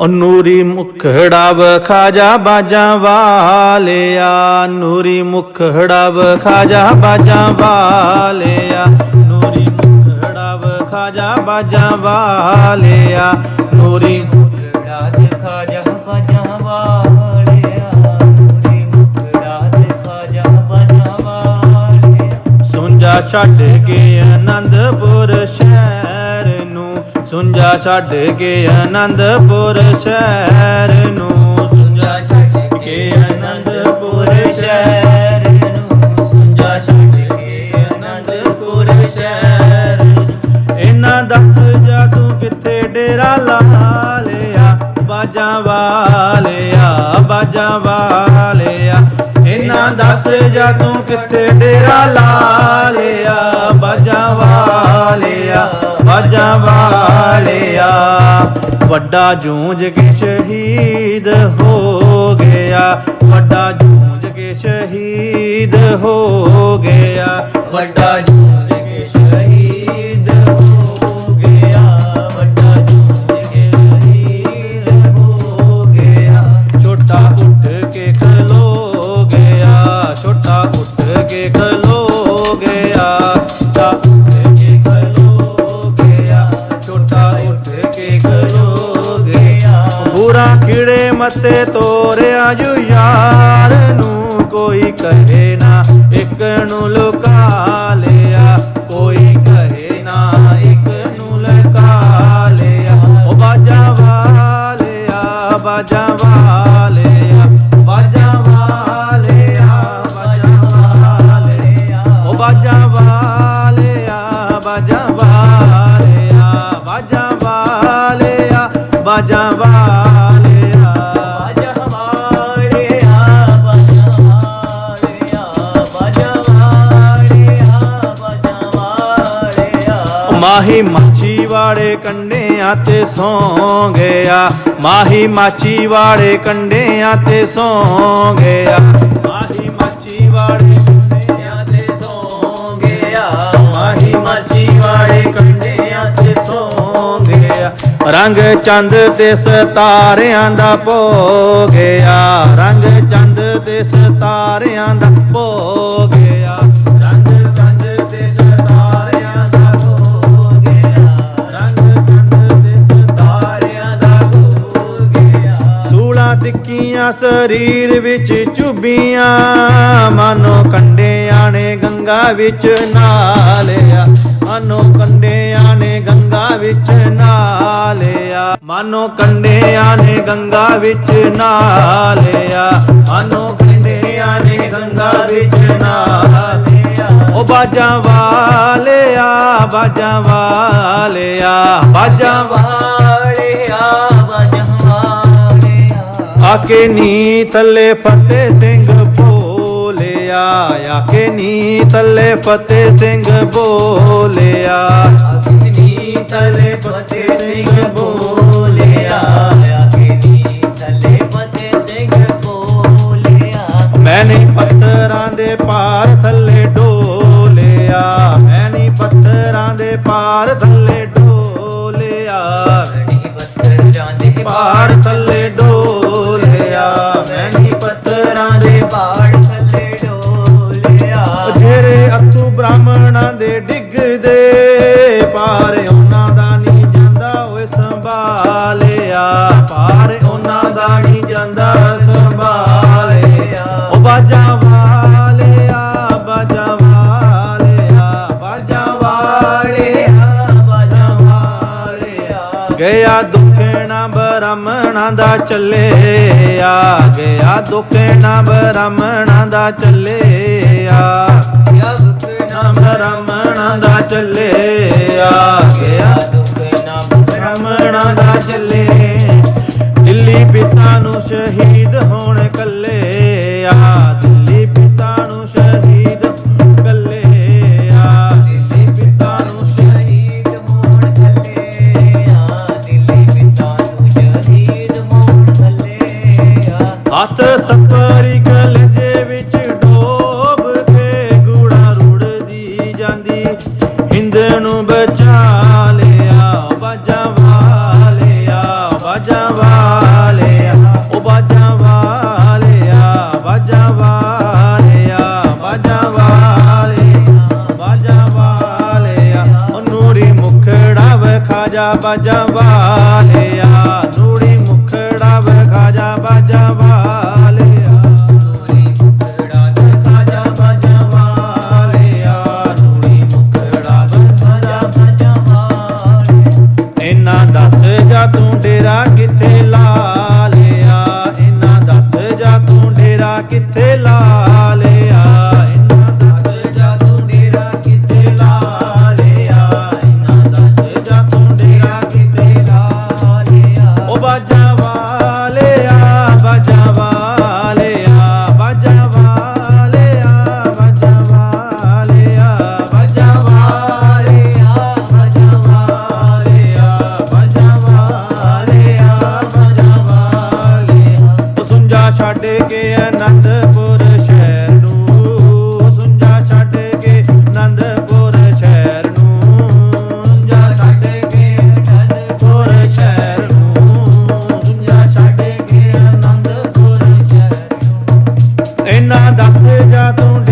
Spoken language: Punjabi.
नूरी नूरी मुखड़ाव खाजा बाजा वालिया। नूरी मुख मुखड़ाव खाजा बाजा वालिया। नूरी मुख मुखड़ाव खाजा बाजा वालिया। नूरी मुखड़ाव खाजा बाजा वालिया। सुंजा छड़ गए आनंदपुर ਸੁੰਜਾ ਛੱਡ ਕੇ ਆਨੰਦਪੁਰ ਸ਼ਹਿਰ ਨੂੰ। ਸੁੰਜਾ ਛੱਡ ਕੇ ਆਨੰਦਪੁਰ ਸ਼ਹਿਰ ਨੂੰ। ਸੁੰਜਾ ਛੱਡ ਕੇ ਆਨੰਦਪੁਰ ਸ਼ਹਿਰ ਇਹਨਾਂ ਦੱਸ ਜਾ ਤੂੰ ਕਿੱਥੇ ਡੇਰਾ ਲਾ ਲਿਆ ਬਾਜਾਂ ਵਾਲਿਆ ਬਾਜਾਂ ਵਾਲਿਆ। ਇਹਨਾਂ ਦੱਸ ਜਾ ਤੂੰ ਕਿੱਥੇ ਡੇਰਾ ਲਾ ਲਿਆ ਵੱਡਾ ਜੂਝ ਕੇ ਸ਼ਹੀਦ ਹੋ ਗਿਆ। ਵੱਡਾ ਜੂਝ ਕੇ ਸ਼ਹੀਦ ਹੋ ਗਿਆ। ਵੱਡਾ ਜੂਝ ਬੁਰਾ ਕੀੜੇ ਮੱਤੇ ਤੋਰਿਆ ਜੂ ਯਾਰ ਨੂੰ ਕੋਈ ਕਹੇ ਨਾ, ਇੱਕ ਨੂੰ ਲੁਕਾ ਲਿਆ, ਕੋਈ ਕਹੇ ਨਾ, ਇੱਕ ਨੂੰ ਲੁਕਾ ਲਿਆ। ਉਹ ਬਾਜਾ ਵਾਲਿਆ, ਬਾਜਾ ਮਾਹੀ ਮਾਛੀ ਵਾਲੇ ਕੰਡਿਆਂ ਤੇ ਸੌ ਗਿਆ। ਮਾਹੀ ਮਾਛੀ ਵਾਲੇ ਕੰਡਿਆਂ ਤੇ ਸੌ ਗਿਆ। ਮਾਹੀ ਮਾਛੀ ਵਾਲੇ ਕੰਡਿਆਂ ਤੇ ਸੌ ਗਿਆ। ਮਾਹੀ ਮਾਛੀ ਵਾਲੇ ਕੰਡਿਆਂ ਤੇ ਸੌ ਗਿਆ। ਰੰਗ ਚੰਦ ਤੇ ਸਤਾਰਿਆਂ ਦਾ ਭੋ ਗਿਆ। ਰੰਗ ਚੰਦ ਤੇ ਸਤਾਰਿਆਂ ਦਾ ਭੋ ਗਿਆ। ਸੂਲਾਂ ਸਰੀਰ ਵਿੱਚ ਚੁੱਭੀਆਂ ਮਾਨੋ ਕੰਡਿਆਂ ਨੇ ਗੰਗਾ ਵਿੱਚ ਨਾਲਿਆ। ਮਾਨੋ ਕੰਡਿਆਂ ਨੇ ਗੰਗਾ ਵਿੱਚ ਨਾਲਿਆ। ਮਾਨੋ ਕੰਡਿਆਂ ਨੇ ਗੰਗਾ ਵਿੱਚ ਨਾਲਿਆ। ਮਾਨੋ ਕੰਡਿਆਂ ਨੇ ਗੰਗਾ ਵਿੱਚ ਨਾਲਿਆ। ਉਹ ਬਾਜਾਂ ਵਾਲਿਆ ਬਾਜਾਂ ਵਾਲਿਆ ਬਾਜਾਂ ਵਾਲਿਆ। ਆਕੇ ਨੀ ਤੱਲੇ ਫਤਿਹ ਸਿੰਘ ਬੋਲਿਆ, ਆਕੇ ਨੀ ਤੱਲੇ ਫਤਿਹ ਸਿੰਘ ਬੋਲਿਆ। ਨੀ ਤਲੇ ਪਤੇ ਸਿੰਘ ਬੋਲਿਆ ਨੀ ਤਲੇ ਪਤੇ ਸਿੰਘ ਬੋਲਿਆ। ਮੈਂ ਨਹੀਂ ਪੱਥਰਾਂ ਦੇ ਪਾਰ ਥੱਲੇ ਡੋਲਿਆ, ਮੈਂ ਨਹੀਂ ਪੱਥਰਾਂ ਦੇ ਪਾਰ ਥੱਲੇ ਪੱਥਰਾਂ ਦੇ ਪਾੜ ਥੱਲੇ ਡੋਲਿਆ। ਜਿਹੜੇ ਅਥੂ ਬ੍ਰਾਹਮਣਾਂ ਦੇ ਡਿੱਗਦੇ ਪਾਰ ਉਹਨਾਂ ਦਾ ਨਹੀਂ ਜਾਂਦਾ ਓਏ ਸੰਭਾਲਿਆ। ਪਾਰ ਉਹਨਾਂ ਦਾ ਨਹੀਂ ਜਾਂਦਾ ਗਿਆ ਦੁਖਣਾ ਬ੍ਰਾਹਮਣਾ ਦਾ ਚੱਲੇ ਆ ਗਿਆ ਦੁਖਣਾ ਬ੍ਰਾਹਮਣਾ ਦਾ ਚੱਲੇ ਆ ਗਿਆ ਦੁਖਣਾ ਬ੍ਰਾਹਮਣਾ ਦਾ ਚੱਲੇ ਆ ਗਿਆ ਦੁਖਣਾ ਬ੍ਰਾਹਮਣਾ ਦਾ ਚੱਲੇ ਦਿੱਲੀ ਪਿਤਾ ਨੂੰ ਸ਼ਹੀਦ ਹੋਣ ਬਚਾ ਲਿਆ ਬਾਜਾ ਵਾਲਿਆ ਬਾਜਾ ਵਾਲਿਆ, ਉਹ ਬਾਜਾ ਵਾਲਿਆ ਬਾਜਾ ਵਾਲਿਆ ਬਾਜਾ ਵਾਲਿਆ ਬਾਜਾ ਵਾਲਿਆ, ਉਹ ਨੂਰੀ ਮੁਖੜਾ ਵਖਾਜਾ ਬਾਜਾ যাদু